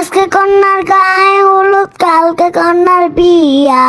আজকে কন্যার গায়ে হলুদ কালকে কন্যার বিয়া।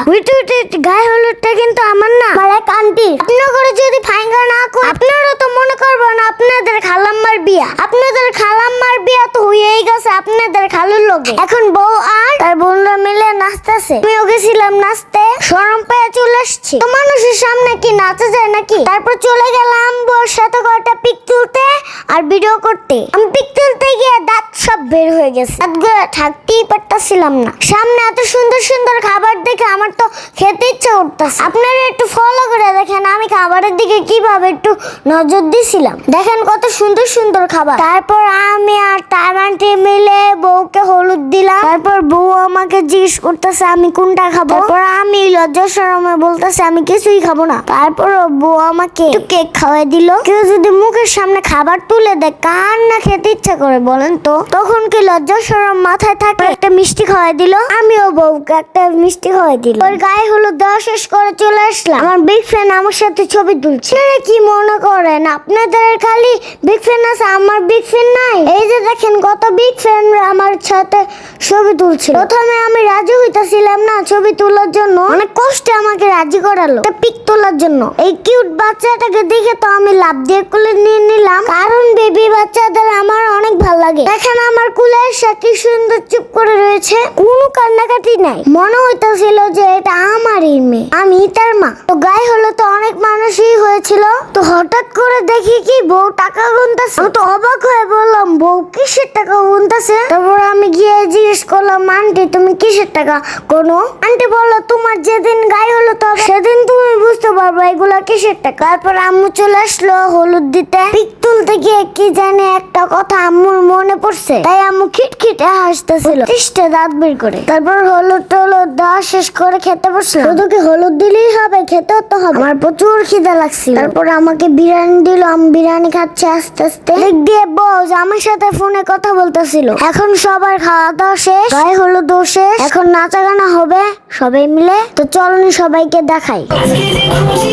গায়ে হলুদটা কিন্তু আমার না। আমার এক আন্টি আপনার করে যদি ফাইঙ্গা না কর আপনারও তো মনে করবেন আপনাদের খালাম্মার বিয়া। আপনাদের খালাম্মার বিয়া তো হয়েই গেছে আপনাদের খালুর লোকে এখন বউ আর তার বোনরা মিলে নাচতেছে। আমিও গেছিলাম নাচতে। সরম পেয়ে চলে আসছি। তো মানুষের সামনে কি নাচা যায় নাকি? তারপর চলে গেলাম বউর সাথে কয়টা পিক তুলতে। আর ভিডিও করতে। আমি পিক তুলতে গিয়ে দাঁত সব বের হয়ে গেছে। দাঁতগুলো থাকতেই পারতাছিলাম না। সামনে এত সুন্দর সুন্দর খাবার দেখে আমার তো খেতে ইচ্ছা করতেছে। আপনারা একটু ফলো করে দেখেন আমি খাবারের দিকে কীভাবে একটু নজর দিছিলাম। দেখেন কত সুন্দর সুন্দর খাবার। তারপর আমি আর টাইমান্টি মিলে বউকে হলুদ দিলাম। তারপর বউ আমাকে জিজ্ঞেস করতেছে, আমি কোনটা খাব? তারপর আমি লজ্জা শরমে বলতেছে, আমি কিছুই খাব না। তারপর বউ আমাকে একটু কেক খাওয়াই দিল। কেউ যদি মুখের সামনে খাবার তুলে দেয়, কার না খেতে ইচ্ছা করে বলেন তো? তখন কি লজ্জা শরম মাথায় থাকে? একটা মিষ্টি খাওয়াই দিল। আমিও বউকে একটা মিষ্টি খাওয়াই দিল। ওর গায়ে হলো দেওয়া শেষ করে চলে আসলাম। আমার বিগ ফ্যান আমার সাথে ছবি তুলছে। আপনারা কি মনে করেন? আপনাদের খালি বিগ ফ্যান আছে, আমার বিগ ফ্যান নাই? এই যে দেখেন, কত বিগ ফ্যান আমার সাথে ছবি তুলছিল। প্রথমে আমি রাজি হইতাছিলাম না ছবি তোলার জন্য। অনেক কষ্টে আমাকে রাজি করালো পিক তোলার জন্য। এই কিউট বাচ্চাটাকে দেখে তো আমি লাভ দিয়ে কোলে নিয়ে নিলাম। কারণ বেবি বাচ্চাদের আমার অনেক ভালো লাগে। দেখেন আমার কুলে এসে কি সুন্দর চুপ করে রয়েছে। কোনো কান্নাকাটি নাই। মনে হইতাছিল যে এটা আমারই মেয়ে, আমি তার মা। তো গায়ে হলো তো অনেক মানুষই হয়েছিল। তো হঠাৎ করে দেখি কি বউ টাকা গুনতেছে। তো অবাক হয়ে বললাম, বউ কিসের টাকা গুনতেছে? তারপর গিয়ে জিজ্ঞেস করলাম, আন্টি, তুমি কিসের টাকা? কোনো। আন্টি বলল, তোমার যেদিন গায়ে হলো, তো কিসের টাকা? তারপর আম্মু চলে আসলো হলুদ দিতে। পিক তুলতে গিয়ে কি জানে একটা কথা আম্মুর মনে পড়ছে। তাই আম্মু খিটখিটে হাসতেছিল। ত্রিশটা দাঁত বের করে। তারপর হলুদ টলুদ দেওয়া শেষ করে খেতে বসলাম শুধু কি হলুদ দিলেই হবে খেতে তো হবে। আমার প্রচুর খিদে লাগছিল। তারপর আমাকে বিরিয়ানি দিল। আমি বিরিয়ানি খাচ্ছি আস্তে আস্তে। দিক দিয়ে বস, আমার সাথে ফোনে কথা বলতেছিল। এখন সবার খাওয়া দাওয়া শেষ। গায়ে হলুদ শেষ। এখন নাচা গানা হবে সবাই মিলে। তো চলনি সবাইকে দেখাই। তো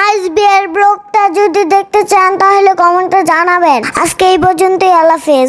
গাইস বিয়ের ব্লগটা যদি দেখতে চান তাহলে কমেন্টে জানাবেন। আজকে এই পর্যন্তই আল্লাহ হাফেজ।